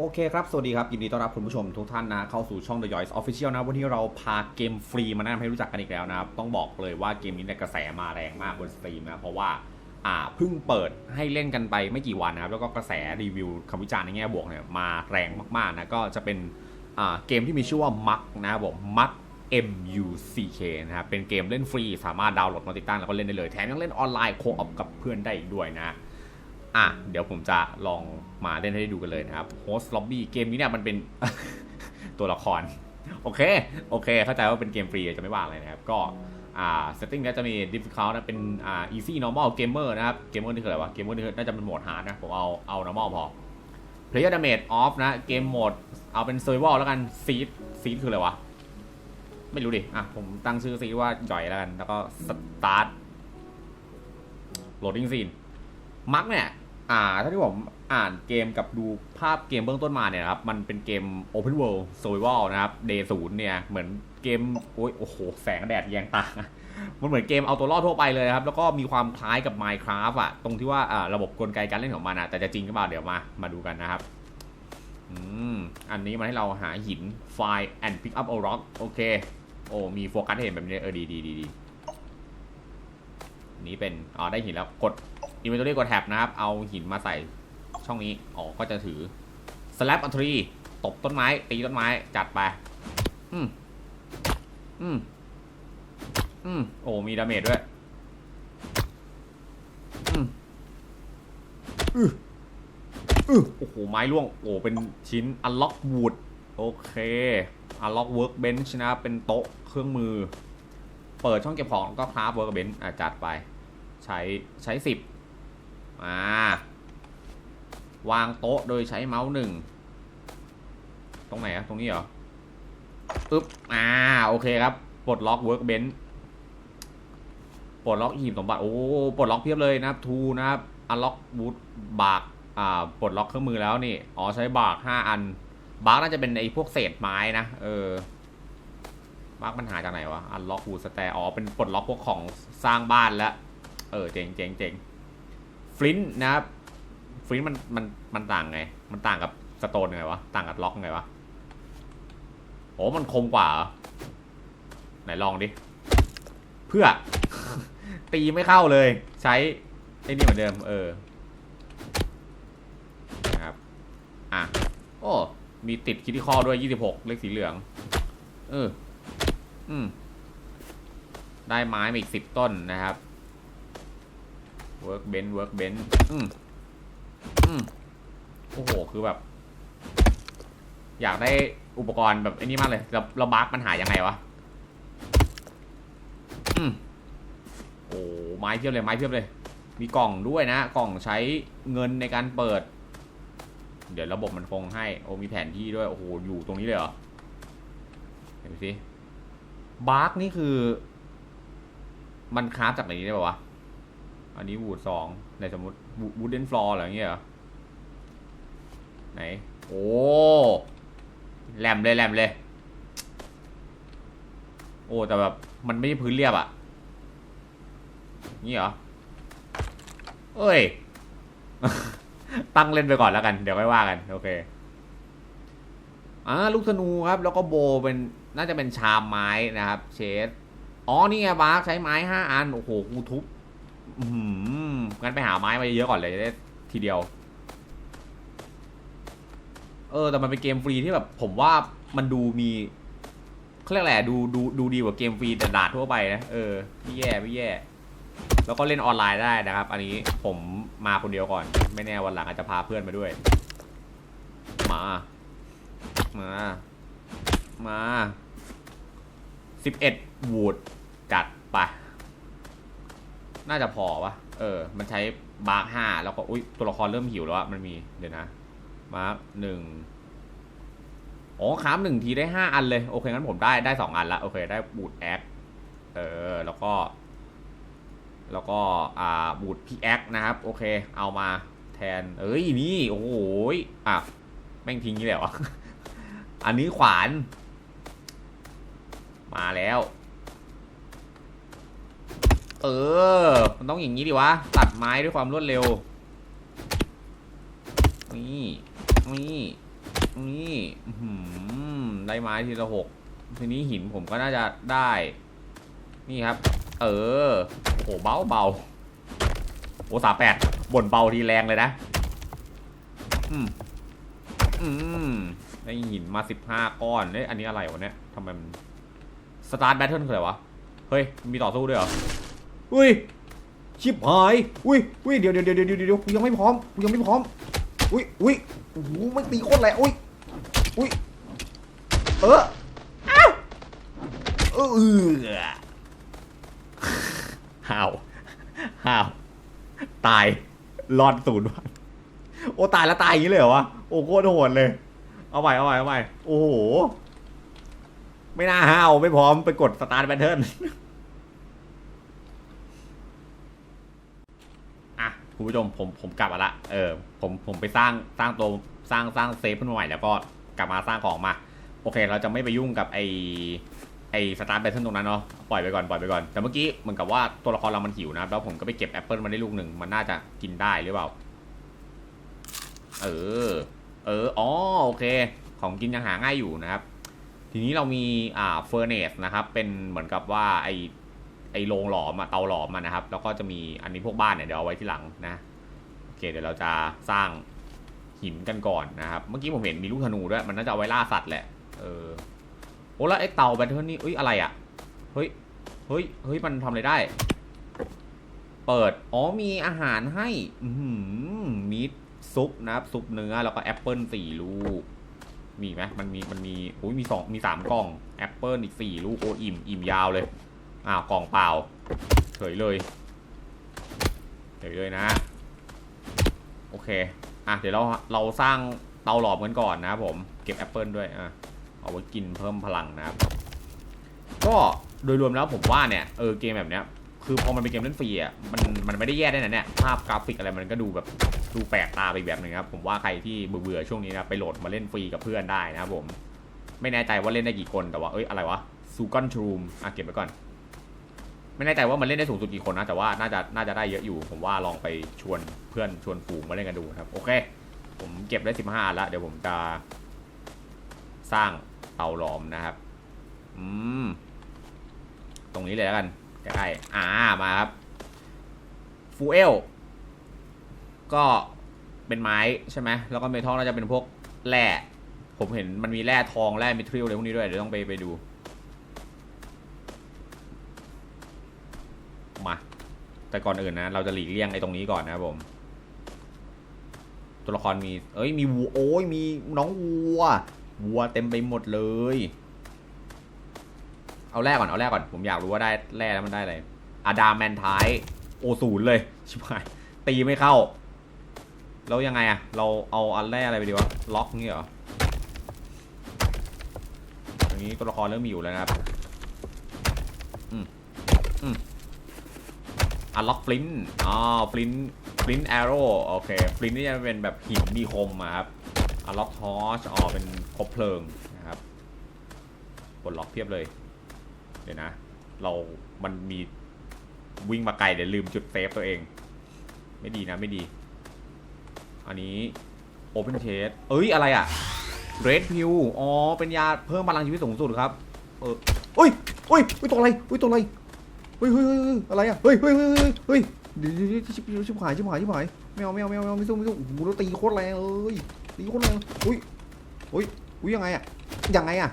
โอเคครับ สวัสดีครับ ยินดีต้อนรับคุณผู้ชมทุกท่านนะ เข้าสู่ช่อง The Yoys Official นะ วันนี้เราพาเกมฟรีมาแนะนำให้รู้จักกันอีกแล้วนะครับ ต้องบอกเลยว่าเกมนี้เนี่ยกระแสมาแรงมากบนสตรีมนะ เพราะว่าอ่าเพิ่งเปิดให้เล่นกันไปไม่กี่วันนะครับ แล้วก็กระแสรีวิวคำวิจารณ์ในแง่บวกเนี่ยมาแรงมากๆนะ ก็จะเป็นอ่าเกมที่มีชื่อว่ามักนะครับผมมัก M U C K นะครับ เป็นเกมเล่นฟรี สามารถดาวน์โหลดมาติดตั้งแล้วก็เล่นได้เลย แถมยังเล่นออนไลน์โคออปกับเพื่อนได้อีกด้วยนะ อะเดี๋ยวผมจะลองมาเล่นให้ดูกันเลยนะครับ Host Lobby เกมนี้เนี่ยมันเป็นตัวละคร โอเค โอเค เข้าใจว่าเป็นเกมฟรีจะไม่ว่าอะไรนะครับ ก็อ่า setting เนี่ยจะมี difficult นะเป็นอ่า easy normal gamer นะครับ gamer นี่คืออะไรวะ gamer นี่คือน่าจะเป็นโหมด hard นะ ผมเอาเอา normal พอ player damage off นะ เกมโหมด เอาเป็น survival แล้วกัน seed seed คืออะไรวะ ไม่รู้ดิ อะ ผมตั้งชื่อซีว่าหย่อยแล้วกัน แล้วก็ start loading scene มักเนี่ย อ่าถ้าที่ผมอ่านเกมกับดูภาพเกมเบื้องต้นมาเนี่ยนะครับ มันเป็นเกม Open World Survival นะครับ Day ศูนย์เนี่ย เหมือนเกม โอ้ยโอ้โห แสงแดดแยงตา มันเหมือนเกมเอาตัวรอดทั่วไปเลยนะครับ แล้วก็มีความคล้ายกับ Minecraft อะตรงที่ว่าอ่าระบบกลไกการเล่นของมันอะแต่จะจริงหรือเปล่าเดี๋ยวมา มาดูกันนะครับ อืม อันนี้มันให้เราหาหิน Find and pick up a rock โอเค โอ้ มีโฟกัสเห็นแบบนี้ เออ ดีดีดีดีนี่เป็น อ๋อ ได้หินแล้ว กด inventory กดแท็บนะครับ เอาหินมาใส่ช่องนี้อ๋อก็จะถือ slap a tree ตบต้นไม้ ตีต้นไม้จัดไป อืม อืม อืม โอ้ มีดาเมจด้วย อืมอืออือโอ้โห ไม้ร่วง โอ้ เป็นชิ้น unlock wood โอเค unlock workbench นะครับเป็นโต๊ะเครื่องมือ เปิดช่องเก็บของก็คราฟ workbench อะจัดไป ใช้ใช้สิบ อ่าวางโต๊ะโดยใช้เมาส์หนึ่งตรงไหนอะตรงนี้เหรออึ๊บอ่าโอเคครับปลดล็อก workbench ปลดล็อกหีบสมบัติโอ้ปลดล็อกเพียบเลยนะครับทูนะครับ unlock wood บากอ่าปลดล็อกเครื่องมือแล้วนี่อ๋อใช้บากห้าอันบากน่าจะเป็นไอ้พวกเศษไม้นะเออบากมันหาจากไหนวะ unlock wood stair อ๋อเป็นปลดล็อกพวกของสร้างบ้านแล้วเออเจ๋งเจ๋งเจ๋ง ฟลินนะครับฟลินมันมันมันต่างไง มันต่างกับสโตนไงวะ ต่างกับล็อกไงวะ โอ้มันคมกว่าไหนลองดิ เพื่อ ตีไม่เข้าเลย ใช้ไอ้นี่เหมือนเดิม เออนะครับ อะ โอ้ มีติดคิดที่ข้อด้วย 26 เลขสีเหลือง เออ อืม ได้ไม้มาอีก 10 ต้นนะครับ workbench workbench อืมอืมโอ้โห คือแบบ อยากได้อุปกรณ์แบบไอ้นี่มากเลย เราเราบักมันหายังไงวะ อืมโอ้ไม้เพียบเลย ไม้เพียบเลย มีกล่องด้วยนะ กล่องใช้เงินในการเปิด เดี๋ยวระบบมันคงให้ โอ้มีแผนที่ด้วย โอ้โห อยู่ตรงนี้เลยเหรอ เห็นสิบาร์กนี่คือ มันคราฟจากไหนได้ป่าวะ อันนี้วูดสองในสมมติวูดเดนฟลอร์อะไรอย่างเงี้ยเหรอ ไหน โอ้แหลมเลยแหลมเลย โอ้แต่แบบ มันไม่ใช่พื้นเรียบอะนี่เหรอ เอ้ย ตั้งเล่นไปก่อนแล้วกัน เดี๋ยวค่อยว่ากัน โอเคอ่าลูกธนูครับ แล้วก็โบเป็นน่าจะเป็นชามไม้นะครับ เชสอ๋อ นี่ไงบาร์กใช้ไม้ห้าอัน โอ้โห กูทุบ อืมงั้นไปหาไม้มาเยอะๆก่อนเลยจะได้ทีเดียว เออ แต่มันเป็นเกมฟรีที่แบบ ผมว่ามันดูมีเขาเรียกแหละไรดูดูดูดีกว่าเกมฟรีแต่ดาดทั่วไปนะเออไม่แย่ไม่แย่ แล้วก็เล่นออนไลน์ได้นะครับ อันนี้ผมมาคนเดียวก่อน ไม่แน่วันหลังอาจจะพาเพื่อนมาด้วย มา มา มาสิบเอ็ดวูด น่าจะพอปะเออ มันใช้บาร์กห้าแล้วก็อุ้ยตัวละครเริ่มหิวแล้วอะมันมีเดี๋ยวนะ มาร์กหนึ่งอ๋อค้ามหนึ่งทีได้ห้าอันเลย โอเค งั้นผมได้ได้สองอันละโอเคได้บูทแอคเออ แล้วก็ แล้วก็อ่าบูทพีแอคนะครับ โอเค เอามาแทน เอ้ยนี่โอ้โหยอะแม่งทิ้งนี่แหละวะอันนี้ขวาน มาแล้ว เออ มันต้องอย่างนี้ดิวะ ตัดไม้ด้วยความรวดเร็ว นี่ นี่ นี่ได้ไม้ทีละหก ทีนี้หินผมก็น่าจะได้ นี่ครับ เออ โอ้เบาเบาโอ้สามแปดบ่นเบาทีแรงเลยนะ อืม อืม ได้หินมาสิบห้าก้อนเอ้ยอันนี้อะไรวะเนี่ยทำไมมัน สตาร์ทแบทเทิลคืออะไรวะ เฮ้ย มีต่อสู้ด้วยเหรอ อุ้ยชิบหาย อุ้ยอุ้ยเดี๋ยวเดี๋ยวเดี๋ยวเดี๋ยวเดี๋ยวกูยังไม่พร้อมกูยังไม่พร้อม อุ้ยอุ้ยโอ้โหไม่ตีโคตรแรงอุ้ยอุ้ยเอออ้าวเออเออห่าวห่าวตายรอดศูนย์วันโอ้ตายแล้วตายอย่างนี้เลยเหรอวะโอ้โคตรโหดเลย เอาใหม่เอาใหม่เอาใหม่โอ้โหไม่น่าห้าวไม่พร้อมไปกดสตาร์ทแบทเทิล อะ คุณผู้ชมผมผมกลับมาละเออผมผมไปสร้างสร้างตัวสร้างสร้างเซฟขึ้นมาใหม่แล้วก็กลับมาสร้างของมา โอเค เราจะไม่ไปยุ่งกับไอไอสตาร์ทแบทเทิลตรงนั้นเนาะปล่อยไปก่อนปล่อยไปก่อน แต่เมื่อกี้เหมือนกับว่าตัวละครเรามันหิวนะแล้วผมก็ไปเก็บแอปเปิลมาได้ลูกหนึ่งมันน่าจะกินได้หรือเปล่า เออ เอออ๋อโอเค ของกินยังหาง่ายอยู่นะครับ ทีนี้เรามีอ่าเฟอร์เนสนะครับ เป็นเหมือนกับว่าไอ อโรงหลอมอะเตาหลอมอะนะครับ แล้วก็จะมีอันนี้พวกบ้านเนี่ยเดี๋ยวเอาไว้ที่หลังนะโอเคเดี๋ยวเราจะสร้างหินกันก่อนนะครับ เมื่อกี้ผมเห็นมีลูกธนูด้วย มันน่าจะเอาไว้ล่าสัตว์แหละ เออ โอ้แล้วไอ้เตาแบตเทิลนี่เอ้ยอะไรอะเฮ้ย เฮ้ย เฮ้ย มันทำอะไรได้ เปิด อ๋อ มีอาหารให้ อืมีซุปนะครับ ซุปเนื้อ แล้วก็แอปเปิลสี่ลูก มีไหมมันมี มันมีโอ้ยมีสองมีสามกล่อง แอปเปิลอีกสี่ลูก โอ้อิ่ม อิ่มยาวเลย อ้าวกล่องเปล่าเฉยเลยเฉยเลยนะ โอเค อะเดี๋ยวเราเราสร้างเตาหลอมกันก่อนนะครับผมเก็บแอปเปิลด้วยอะเอาไว้กินเพิ่มพลังนะครับก็โดยรวมแล้วผมว่าเนี่ยเออเกมแบบเนี้ยคือพอมันเป็นเกมเล่นฟรีอะมันมันไม่ได้แย่ได้นะเนี่ยภาพกราฟิกอะไรมันก็ดูแบบดูแปลกตาไปแบบนึงครับผมว่าใครที่เบื่อช่วงนี้นะไปโหลดมาเล่นฟรีกับเพื่อนได้นะครับผม ไม่แน่ใจว่าเล่นได้กี่คนแต่ว่าเอ้ยอะไรวะซูกอนทรูมอะเก็บไว้ก่อน ไม่แน่ใจว่ามันเล่นได้สูงสุดกี่คนนะ แต่ว่าน่าจะน่าจะได้เยอะอยู่ ผมว่าลองไปชวนเพื่อนชวนฝูงมาเล่นกันดูครับ โอเค ผมเก็บได้สิบห้าแล้ว เดี๋ยวผมจะ สร้างเตาหลอมนะครับ อืม ตรงนี้เลยแล้วกันใกล้ๆอ่ามาครับฟูเอลก็เป็นไม้ใช่ไหมแล้วก็เมทัลน่าจะเป็นพวกแร่ผมเห็นมันมีแร่ทองแร่มิทริลอะไรพวกนี้ด้วยเดี๋ยวต้องไปไปดู แต่ก่อนอื่นนะ เราจะหลีกเลี่ยงไอ้ตรงนี้ก่อนนะครับผม ตัวละครมี เอ้ย มีวัว โอ้ย มีน้องวัว วัวเต็มไปหมดเลย เอาแรกก่อน เอาแรกก่อน ผมอยากรู้ว่าได้แร่แล้วมันได้อะไรอะดามแมนท้าย โอศูนย์เลย ชิบหาย ตีไม่เข้า แล้วยังไงอะเราเอาอันแรกอะไรไปดีวะ ล็อกงี้เหรออย่างนี้ตัวละครเริ่มมีอยู่แล้วนะครับ อืม อืม อันล็อกฟลินอ๋อฟลินฟลินแอโร่โอเคฟลินนี่จะเป็นแบบหินมีคมอะครับอันล็อกทอชอ๋อเป็นคบเพลิงนะครับกดล็อกเพียบเลย เดี๋ยวนะ เรา มันมีวิ่งมาไกลเดี๋ยวลืมจุดเซฟตัวเอง ไม่ดีนะไม่ดี อันนี้ Open Chest เอ้ย อะไรอะ Red Pill อ๋อ เป็นยาเพิ่มพลังชีวิตสูงสุดครับ เออเฮ้ยเฮ้ยเฮ้ยตัวอะไรเฮ้ยตัวอะไร เฮ้ยเฮ้ยเฮ้ยเฮ้ยอะไรอะ เฮ้ยเฮ้ยเฮ้ยเฮ้ยเฮ้ยดี๋ยวชิบชิบหายชิบหายชิบหายไม่เอาไม่เอาไม่เอาไม่เอาไม่สู้ไม่สู้โอ้โหเราตีโคตรแรงเลยตีโคตรแรงอุ้ยอุ้ยอุ้ยยังไงอะยังไงอะ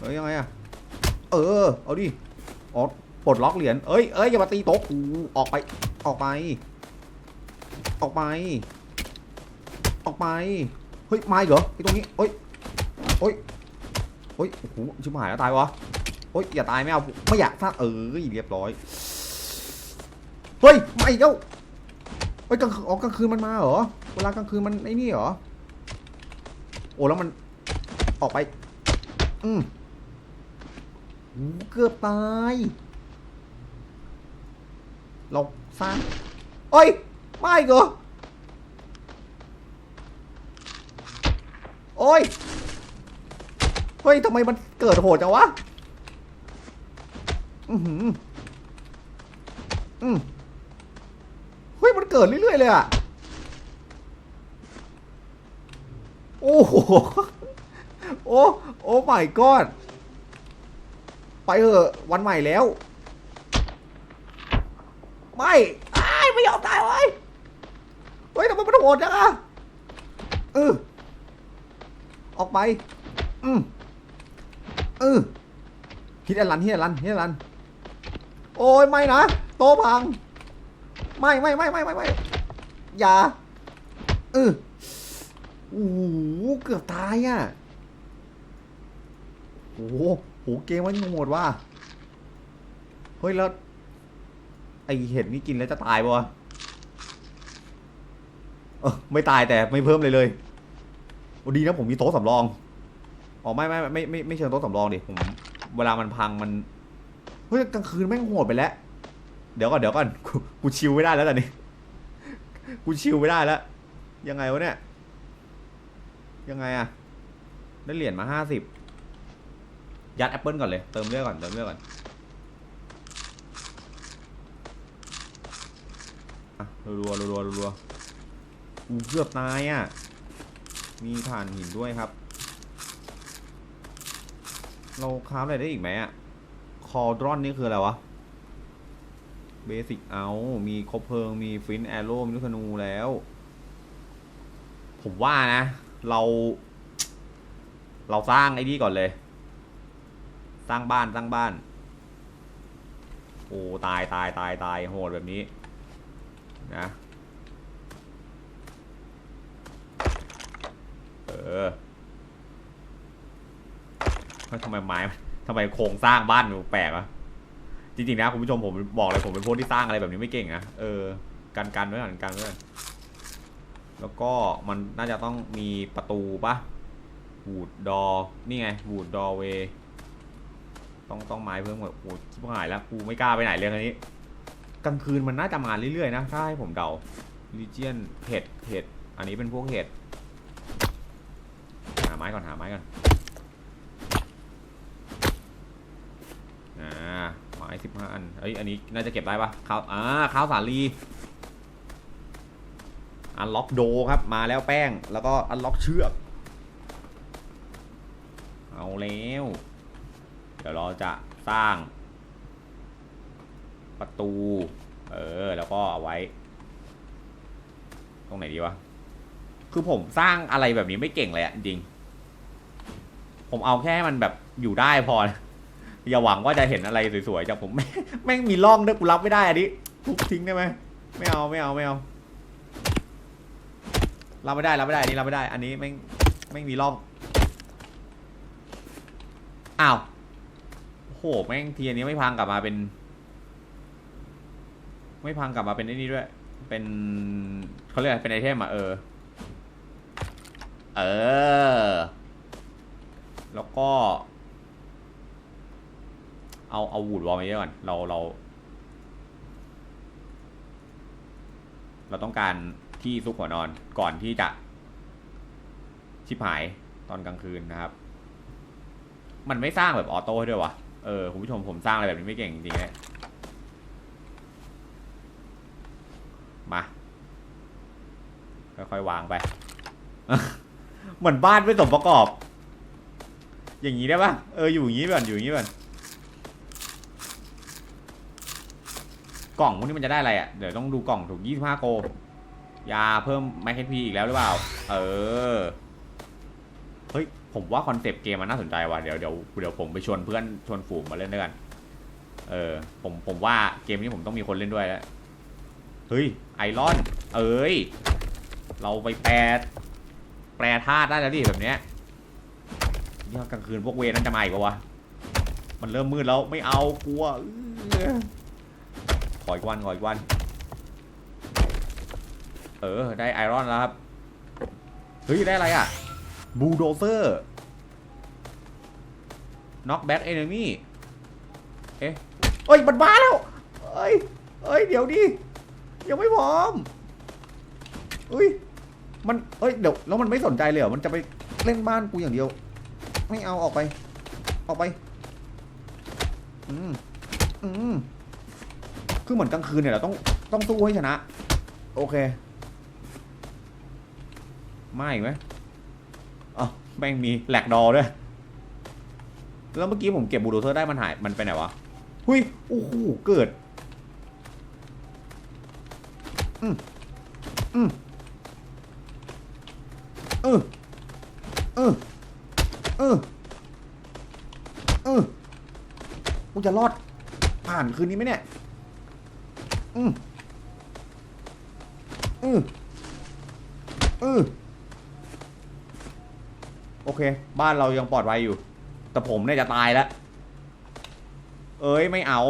เอ้ยยังไงอะเออเอาดิอ๋อปลดล็อกเหรียญเอ้ยเอ้ยอย่ามาตีโต๊ะกูออกไปออกไป ออกไป ออกไปเฮ้ยมาอีกเหรอไอ้ตรงนี้เฮ้ยเฮ้ยเฮ้ยโอ้โหชิบหายแล้วตายวะ เฮ้ยอย่าตายไม่เอาไม่อยากสร้าเออเรียบร้อยเฮ้ยไมาอีกแล้วเฮ้ยกลางคืนอ๋อกลางคืนมันมาเหรอเวลากลางคืนมันไอ้นี่เหรอโอ้แล้วมันออกไป อืมเกือบตายเราสร้างเอ้ยไม่เหรอโอ้ยเฮ้ยทำไมมันเกิดโหดจังวะ อือหืออืมเฮ้ย มันเกิดเรื่อยๆเลยอะโอ้โห โอ้ โอ้ my god ไปเถอะ วันใหม่แล้ว ไม่อ้ไม่ยอมตายเว้ยเฮ้ยทำไมมันโหดจังอะเออออกไป อืมเออฮิตอันลันฮิตอันลันฮิตอันลัน อ้ยไม่นะโตะพัง ไม่ไม่ไม่ไม่ไม่ไม่อย่าเออโอ้โหเกือบตายอะโอ้โหโหเกมมันโหดว่ะเฮ้ยแล้วไอเห็ดนี่กินแล้วจะตายปะเออไม่ตายแต่ไม่เพิ่มเลยเลยโอ้ดีนะผมมีโต๊ะสำรองอ๋อไม่ไม่ไม่ไม่ไม่เชิงโต๊ะสำรองดิผมเวลามันพังมัน ฮ้ยกลางคืนแม่งโหดไปแล้ว เดี๋ยวก่อนเดี๋ยวก่อนกูกูชิลไม่ได้แล้วตอนนี้ กูชิลไม่ได้แล้ว ยังไงวะเนี่ย ยังไงอะได้เหรียญมาห้าสิบยัดแอปเปิลก่อนเลย เติมเลือดก่อน เติมเลือดก่อนอะรัวๆรัวรัวกูเกือบตายอะ มีถ่านหินด้วยครับ เราคราอะไรได้อีกไหมอะ คอดรอนนี่คืออะไรวะเบสิกเอามีคบเพลิง มีฟินแอโร่มีลูกธนูแล้ว ผมว่านะ เรา เราสร้างไอ้นี่ก่อนเลย สร้างบ้านสร้างบ้าน โอ้ ตายตายตายตายโหดแบบนี้ นะ เออทำไมไม้ ทำไมโครงสร้างบ้านมันแปลกวะจริงๆนะคุณผู้ชมผมบอกเลยผมเป็นพวกที่สร้างอะไรแบบนี้ไม่เก่งนะเออกันกันไว้ก่อนกันไว้ก่อนแล้วก็มันน่าจะต้องมีประตูปะวูดดอนี่ไงวูดดอเวต้องต้องไม้เพิ่มหมดโอ้ชิบหายแล้วกูไม่กล้าไปไหนเลยอันนี้ กลางคืนมันน่าจะมาเรื่อยๆนะถ้าให้ผมเดาลิเจียนเห็ดเห็ดอันนี้เป็นพวกเห็ดหาไม้ก่อนหาไม้ก่อนอ่า ไม้สิบ ห้าอันเอ้ยอันนี้น่าจะเก็บได้ปะข้าวอ่าข้าวสาลีอันล็อกโดครับมาแล้วแป้งแล้วก็อันล็อกเชือกเอาแล้ว เดี๋ยวเราจะสร้าง ประตู เออ แล้วก็เอาไว้ ตรงไหนดีวะ คือผมสร้างอะไรแบบนี้ไม่เก่งเลยอะจริง ผมเอาแค่มันแบบอยู่ได้พอ อย่าหวังว่าจะเห็นอะไรสวยๆจากผมแม่งแม่งมีร่องด้วยกูรับไม่ได้อันนี้ทุบทิ้งได้ไหมไม่เอาไม่เอาไม่เอารับไม่ได้รับไม่ได้อันนี้รับไม่ได้ อันนี้แม่งแม่งมีร่องอ้าวโอ้โหแม่งทีอันนี้ไม่พังกลับมาเป็น ไม่พังกลับมาเป็นไอ้นี่ด้วย เป็นเขาเรียกอะไรเป็นไอเทมอะเออ เออ แล้วก็ เอาเอาวูดวอลมาเยอะก่อนเราเรา เราต้องการที่ซุกหัวนอนก่อนที่จะ ชิบหายตอนกลางคืนนะครับ มันไม่สร้างแบบออโต้ด้วยวะเออคุณผู้ชมผมสร้างอะไรแบบนี้ไม่เก่งจริงๆเลยมาค่อยๆวางไป เหมือนบ้านไม่สมประกอบ อย่างนี้ได้ปะเอออยู่อย่างนี้ก่อนอยู่อย่างนี้ก่อน กล่องพวกนี้มันจะได้อะไรอะ เดี๋ยวต้องดูกล่องถูก 25 โก ยาเพิ่มแมคเคนพีอีกแล้วหรือเปล่า เออ เฮ้ย ผมว่าคอนเซปต์เกมมันน่าสนใจว่ะ เดี๋ยวเดี๋ยวเดี๋ยวผมไปชวนเพื่อนชวนฝูงมาเล่นด้วยกัน เออ ผมผมว่าเกมนี้ผมต้องมีคนเล่นด้วยแล้ว เฮ้ย ไอรอน เอ้ย เราไปแปลแปลธาตุได้แล้วดิแบบเนี้ยนี่กลางคืนพวกเวรนั้นจะมาอีกวะ มันเริ่มมืดแล้วไม่เอากลัวเขออีกวันขออีกวัน เออ ได้ไอรอนแล้วครับ เฮ้ย ได้อะไรอะ บูโดเซอร์น็อกแบ็กเอนมี่เอ๊ะเอ้ยมันมาแล้วเอ้ยเอ้ย เดี๋ยวดิ ยังไม่พร้อมเอ้ย มัน เอ้ย เดี๋ยว แล้วมันไม่สนใจเลยเหรอ มันจะไปเล่นบ้านกูอย่างเดียว ไม่เอาออกไป ออกไป อืม อืม คือเหมือนกลางคืนเนี่ยเราต้องต้องสู้ให้ชนะ โอเคมาอีกไหมอ๋อแม่งมีแหลกดอด้วย แล้วเมื่อกี้ผมเก็บบูลโดเซอร์ได้มันหายมันไปไหนวะ หุยโอ้โหเกิด อืมอืมเออเออเออเออกูจะรอดผ่านคืนนี้ไหมเนี่ย อืมอืมอืมโอเค บ้านเรายังปลอดภัยอยู่ แต่ผมเนี่ยจะตายแล้ว เอ้ยไม่เอา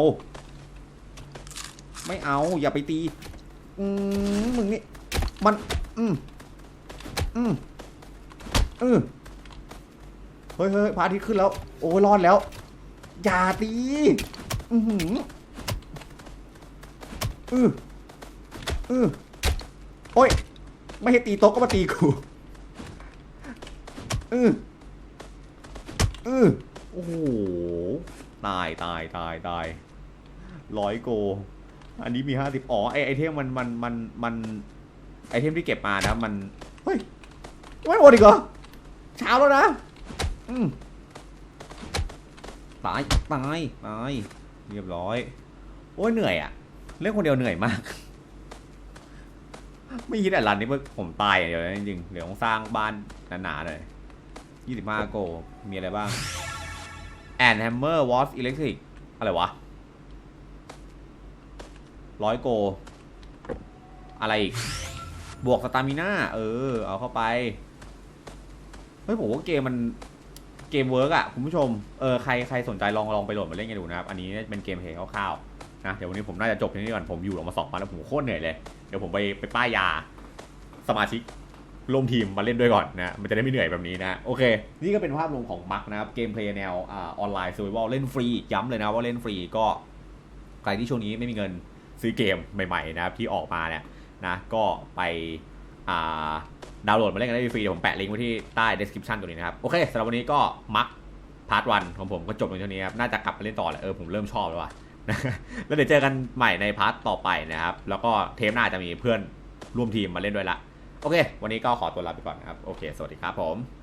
ไม่เอา อย่าไปตี อืมมึงนี่ มัน อืมอืมอืมเฮ้ยเฮ้ยพระอาทิตย์ขึ้นแล้ว โอ้ยรอดแล้ว อย่าตี อือ ออืออือโอ้ย ไม่ให้ตีโต๊ะก็มาตีกูอืออือโอ้โห ตายตายตายตายร้อยโก อันนี้มีห้าสิบอ๋อ ไอไอเทมมันมันมันมันไอเทมที่เก็บมานะมัน เฮ้ย ไม่หมดอีกเหรอ เช้าแล้วนะ อืมตาย ตาย ตาย เรียบร้อย โอ้ยเหนื่อยอะ เล่นคนเดียวเหนื่อยมาก ไม่คิดแต่รันนี้ผมตายอย่างเดียวเลยจริงๆเดี๋ยวต้องสร้างบ้านหนาๆเลยยี่สิบห้าโก มีอะไรบ้างแอนแฮมเมอร์วอสอิเล็กทริกอะไรวะร้อยโก อะไรอีก บวกสตามิน่าเออ เอาเข้าไป เฮ้ย ผมว่าเกมมันเกมเวิร์กอะคุณผู้ชม เออ ใครใครสนใจลองลองไปโหลดมาเล่นกันดูนะครับ อันนี้เป็นเกมเพลย์คร่าวๆ นะเดี๋ยววันนี้ผมน่าจะจบที่นี่ก่อนผมอยู่ออกมาสองวันแล้วผมโคตรเหนื่อยเลยเดี๋ยวผมไปไปป้ายยาสมาชิกร่วมทีมมาเล่นด้วยก่อนนะมันจะได้ไม่เหนื่อยแบบนี้นะโอเค นี่ก็เป็นภาพรวมของมักนะครับเกมเพลย์แนวอออนไลน์ซูเวอร์บอลเล่นฟรีย้ำเลยนะว่าเล่นฟรีก็ใครที่ช่วงนี้ไม่มีเงินซื้อเกมใหม่ๆนะครับที่ออกมาเนี่ยนะก็ไปดาวน์โหลดมาเล่นกันได้ฟรีเดี๋ยวผมแปะลิงก์ไว้ที่ใต้ description ตัวนี้นะครับ โอเคสำหรับวันนี้ก็มักพาร์ทวันของผมก็จบลงเท่านี้ครับ น่าจะกลับมาเล่นต่อแหละเออผมเริ่มชอบแล้วว่ะ แล้วเดี๋ยวเจอกันใหม่ในพาร์ทต่อไปนะครับ แล้วก็เทปหน้าจะมีเพื่อนร่วมทีมมาเล่นด้วยละ โอเค วันนี้ก็ขอตัวลาไปก่อนนะครับ โอเค สวัสดีครับผม